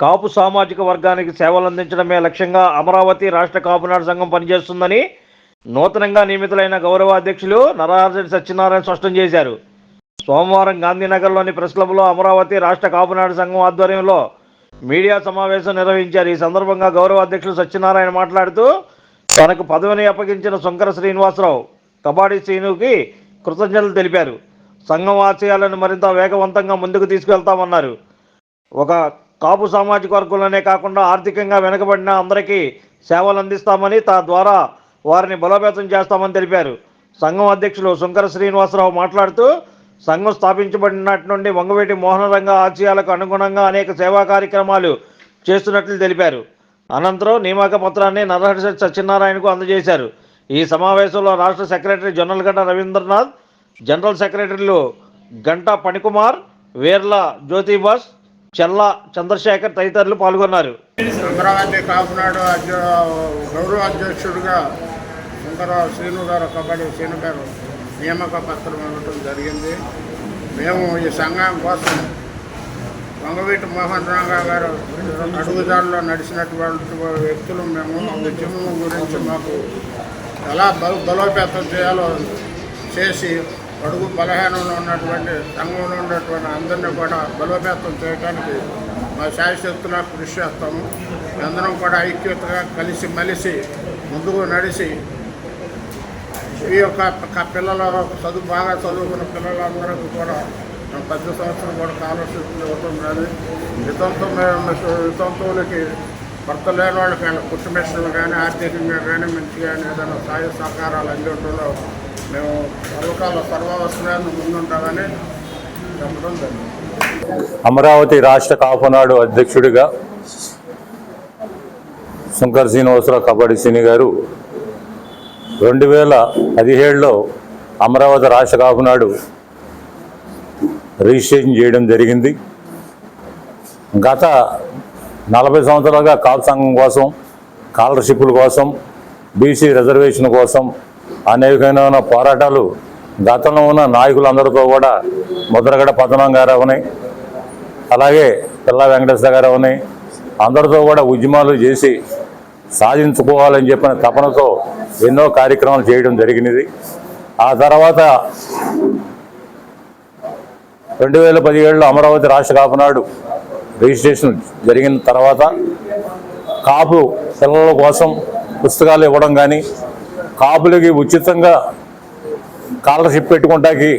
కాపు సామాజిక వర్గానికి సేవలు అందించడమే లక్ష్యంగా అమరావతి రాష్ట్ర కాపునాడు సంఘం పనిచేస్తుందని నూతనంగా నియమితులైన గౌరవ అధ్యక్షులు నరహర్జన్ సత్యనారాయణ స్పష్టం చేశారు. సోమవారం గాంధీనగర్లోని ప్రెస్ క్లబ్లో అమరావతి రాష్ట్ర కాపునాడు సంఘం ఆధ్వర్యంలో మీడియా సమావేశం నిర్వహించారు. ఈ సందర్భంగా గౌరవ అధ్యక్షులు సత్యనారాయణ మాట్లాడుతూ తనకు పదవిని అప్పగించిన శంకర శ్రీనివాసరావు కబాడీ శ్రీనుకి కృతజ్ఞతలు తెలిపారు. సంఘం ఆశయాలను మరింత వేగవంతంగా ముందుకు తీసుకెళ్తామన్నారు. ఒక కాపు సామాజిక వర్గంలోనే కాకుండా ఆర్థికంగా వెనుకబడిన అందరికీ సేవలు అందిస్తామని తద్వారా వారిని బలోపేతం చేస్తామని తెలిపారు. సంఘం అధ్యక్షులు శంకర శ్రీనివాసరావు మాట్లాడుతూ సంఘం స్థాపించబడినటి నుండి వంగవేటి మోహనరంగ ఆశయాలకు అనుగుణంగా అనేక సేవా కార్యక్రమాలు చేస్తున్నట్లు తెలిపారు. అనంతరం నియామక పత్రాన్ని నరహరి సత్యనారాయణకు అందజేశారు. ఈ సమావేశంలో రాష్ట్ర సెక్రటరీ జొన్నలగడ్డ రవీంద్రనాథ్ జనరల్ సెక్రటరీలు గంటా పణికుమార్ వేర్ల జ్యోతిబాస్ చెల్ల చంద్రశేఖర్ తదితరులు పాల్గొన్నారు. అమరావతి కాపునాడు గౌరవ అధ్యక్షుడిగా శంకర శ్రీను గారు కబడ్డీ శ్రీను గారు నియామక పత్రం ఇవ్వడం జరిగింది. మేము ఈ సంఘం కోసం వంగవీటి మోహన్ రంగా గారు అడుగుదారులో నడిచినటువంటి వ్యక్తులు మేము. ఉద్యమం గురించి మాకు ఎలా బలోపేతం చేయాలో చేసి అడుగు బలహీనంలో ఉన్నటువంటి సంఘంలో ఉన్నటువంటి అందరినీ కూడా బలోపేతం చేయడానికి మా శాయశక్తులా కృషి చేస్తాము. అందరం కూడా ఐక్యతగా కలిసి మలిసి ముందుకు నడిచి ఈ యొక్క పిల్లల చదువు బాగా చదువుకున్న పిల్లలందరికీ కూడా మేము సంవత్సరం కూడా స్కాలర్షిప్లు ఇవ్వటం కానీ వితంతు వితంతువులకి భర్త లేని వాళ్ళకి కానీ కుటుంబేషన్లు కానీ ఆర్థికంగా కానీ మంచిగా ఏదైనా సహాయ సహకారాలు అందించడంలో మేము పథకాల సర్వావసరాన్ని ముందుంటామని చెప్పడం జరిగింది. అమరావతి రాష్ట్ర కాపునాడు అధ్యక్షుడిగా శంకర్ శ్రీనివాసరావు కబడ్డీ సిని గారు రెండు వేల పదిహేడులో అమరావతి రాష్ట్ర కాపునాడు రిజిస్ట్రేషన్ చేయడం జరిగింది. గత నలభై సంవత్సరాలుగా కాపు సంఘం కోసం స్కాలర్షిప్ల కోసం బీసీ రిజర్వేషన్ కోసం అనేకమైన పోరాటాలు గతంలో ఉన్న నాయకులందరితో కూడా ముద్రగడ పతనం గారు అవని అలాగే పిల్ల వెంకటేశ్వర గారు అవని అందరితో కూడా ఉద్యమాలు చేసి సాధించుకోవాలని చెప్పిన తపనతో ఎన్నో కార్యక్రమాలు చేయడం జరిగినది. ఆ తర్వాత రెండు వేల పదిహేడులో అమరావతి రాష్ట్ర కాపునాడు రిజిస్ట్రేషన్ జరిగిన తర్వాత కాపు పిల్లల కోసం పుస్తకాలు ఇవ్వడం కానీ కాపులకి ఉచితంగా స్కాలర్షిప్ పెట్టుకుంటాకి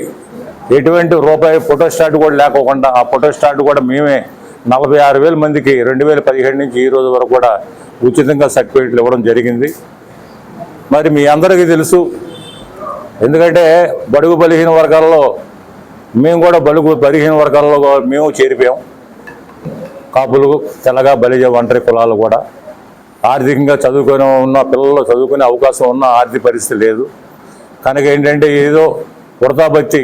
ఎటువంటి రూపాయి ఫోటోస్టాట్ కూడా లేకోకుండా ఆ ఫోటో కూడా మేమే నలభై ఆరు వేల మందికి రెండు వేల పదిహేడు నుంచి ఈ రోజు వరకు కూడా ఉచితంగా సర్టిఫికేట్లు ఇవ్వడం జరిగింది. మరి మీ అందరికీ తెలుసు ఎందుకంటే బడుగు బలిహీన వర్గాల్లో మేము కూడా బడుగు బలిహీన వర్గాల్లో మేము చేరిపోయాం. కాపులు తెల్లగా బలిజ ఒంటరి కులాలు కూడా. ఆర్థికంగా చదువుకొని ఉన్న పిల్లలు చదువుకునే అవకాశం ఉన్న ఆర్థిక పరిస్థితి లేదు. కనుక ఏంటంటే ఏదో వృతాభక్తి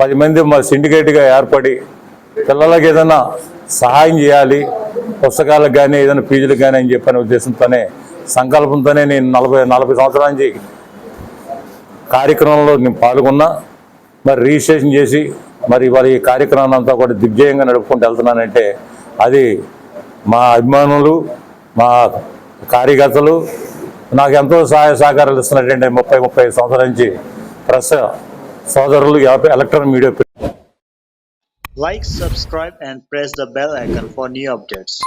పది మంది మా సిండికేట్గా ఏర్పడి పిల్లలకి ఏదైనా సహాయం చేయాలి పుస్తకాలకు కానీ ఏదైనా ఫీజులకు కానీ అని చెప్పిన ఉద్దేశంతోనే సంకల్పంతోనే నేను నలభై నలభై సంవత్సరాల నుంచి కార్యక్రమంలో నేను పాల్గొన్నా మరి రిజిస్ట్రేషన్ చేసి మరి ఇవాళ ఈ కార్యక్రమాన్ని అంతా కూడా దిగ్జయంగా నడుపుకుంటూ వెళ్తున్నానంటే అది మా అభిమానులు మా కార్యకర్తలు నాకు ఎంతో సహాయ సహకారాలు ఇస్తున్నటువంటి ముప్పై ముప్పై సంవత్సరాల నుంచి ప్రెస్ సోదరులు electronic media like subscribe and press the bell icon for new updates